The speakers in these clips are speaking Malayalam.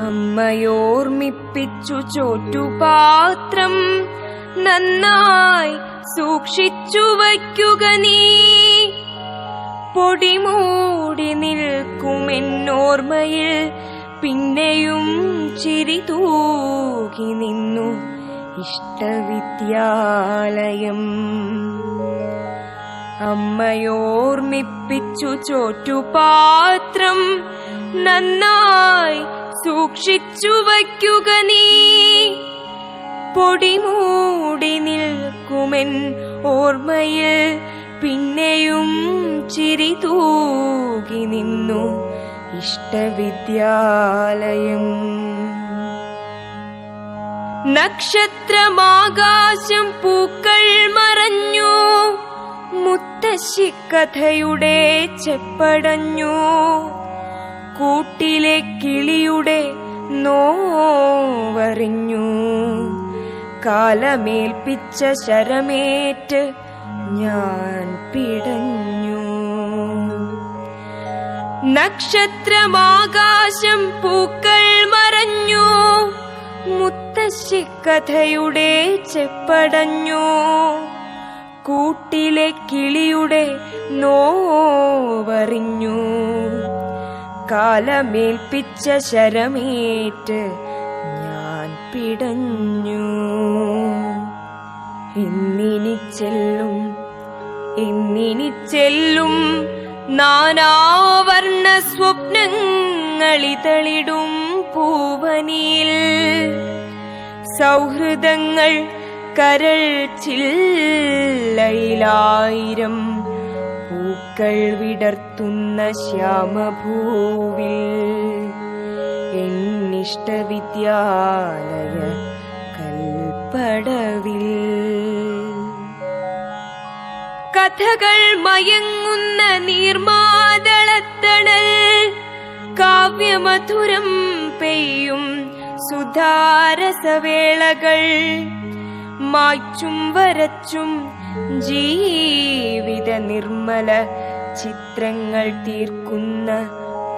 അമ്മയോർമ്മിപ്പിച്ചു ചോറ്റുപാത്രം നന്നായി സൂക്ഷിച്ചു വയ്ക്കുക നീ. പൊടിമൂടി നിൽക്കുമെന്നോർമ്മയിൽ പിന്നെയും ചിരി തൂകി നിന്നു ഇഷ്ടവിദ്യാലയം. അമ്മയോർമ്മിപ്പിച്ചു ചോറ്റുപാത്രം നന്നായി സൂക്ഷിച്ചു വയ്ക്കുക നീ. പൊടിമൂടി നിൽക്കുമെൻ ഓർമ്മയിൽ പിന്നെയും ചിരി തൂകി നിന്നു ഇഷ്ടവിദ്യാലയം. നക്ഷത്രമാകാശം പൂക്കൾ മറഞ്ഞു മുത്തശ്ശി കഥയുടെ ചെപ്പടഞ്ഞു. കാലമേൽപ്പിച്ച ശരമേറ്റ് ഞാൻ പിടഞ്ഞു. നക്ഷത്രമാകാശം പൂക്കൾ മറഞ്ഞു. മുത്തശ്ശിക്കഥയുടെ ചെപ്പടഞ്ഞു. കൂട്ടിലെ കിളിയുടെ നോവറിഞ്ഞു. കാലമേൽപ്പിച്ച ശരമേറ്റ് ഞാൻ പിടഞ്ഞു. ഇന്നിനി ചെല്ലും ഇന്നിനി ചെല്ലും. നാനാവർണ സ്വപ്നങ്ങളിതളിടും പൂവനിയിൽ. സൗഹൃദങ്ങൾ കരൾ ചില്ലയിലായിരം പൂക്കൾ വിടർത്തുന്ന ശ്യാമഭൂവിൽ. എന്നിഷ്ടവിദ്യാലയ കൽപ്പടവിൽ. കഥകൾ മയങ്ങുന്ന നീർമാതളത്തണൽ. കാവ്യമധുരം പെയ്യും സുധാരസവേളകൾ. മായ്ച്ചും വരച്ചും ജീവിത നിർമ്മല ചിത്രങ്ങൾ തീർക്കുന്ന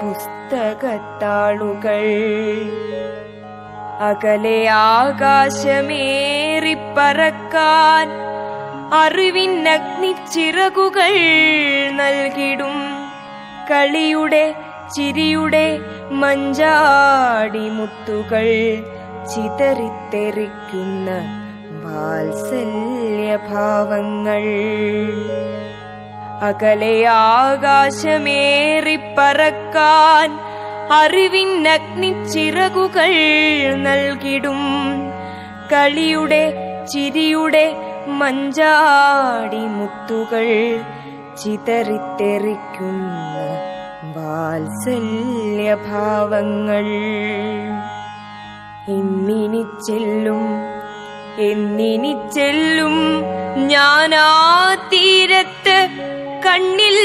പുസ്തകത്താളുകൾ. അകലെ ആകാശമേറിപ്പറക്കാൻ അറിവിനഗ്നിച്ചിറകുകൾ നൽകിടും. കളിയുടെ ചിരിയുടെ മഞ്ചാടി മുത്തുകൾ ചിതറിത്തെറിക്കുന്ന വാത്സല്യഭാവങ്ങൾ. അകലെ ആകാശമേറിപ്പറക്കാൻ അറിവിനഗ്നിച്ചിറകുകൾ നൽകിടും. കളിയുടെ ചിരിയുടെ മഞ്ചാടി മുത്തുകൾ ചിതറിത്തെറിക്കുന്ന വാത്സല്യഭാവങ്ങൾ. എന്നിനി ചെല്ലും എന്നിനി ചെല്ലും ഞാനാ തീരത്ത് കണ്ണിൽ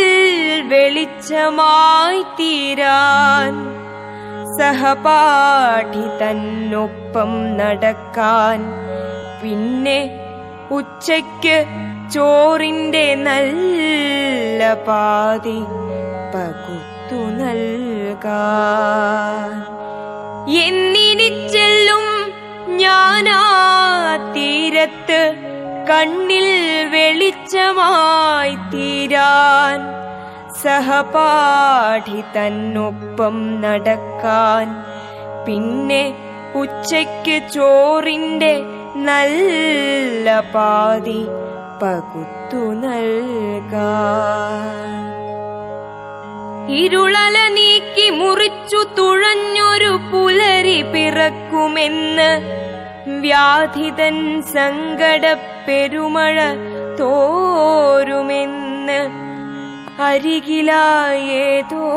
വെളിച്ചമായി തീരാൻ. സഹപാഠി തന്നൊപ്പം നടക്കാൻ പിന്നെ ഉച്ചയ്ക്ക് ചോറിന്റെ നല്ല പാതി പകുത്തു നൽകാൻ. എന്നിനി ചെല്ലും ഞാനാ തീരത്ത് കണ്ണിൽ വെളിച്ചമായി തീരാൻ. സഹപാഠി തന്നൊപ്പം നടക്കാൻ. പിന്നെ ഉച്ചയ്ക്ക് ചോറിന്റെ നല്ല പാതി പകുത്തു നൽകാൻ. ഇരുളല നീക്കി മുറിച്ചു തുഴഞ്ഞൊരു പുലരി പിറക്കുമെന്ന് വ്യാധിതൻ സങ്കട പെരുമഴ തോരുമെന്ന് അരികിലായേതോ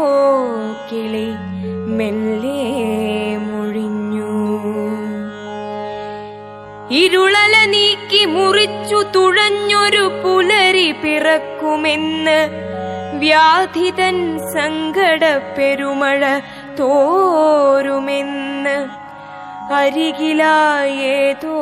കിളി മെല്ലെ ഇരുളല നീക്കി മുറിച്ചു തുഴഞ്ഞൊരു പുലരി പിറക്കുമെന്ന് വ്യാധിതൻ സങ്കട പെരുമഴ തോരുമെന്ന് അരികിലായേതോ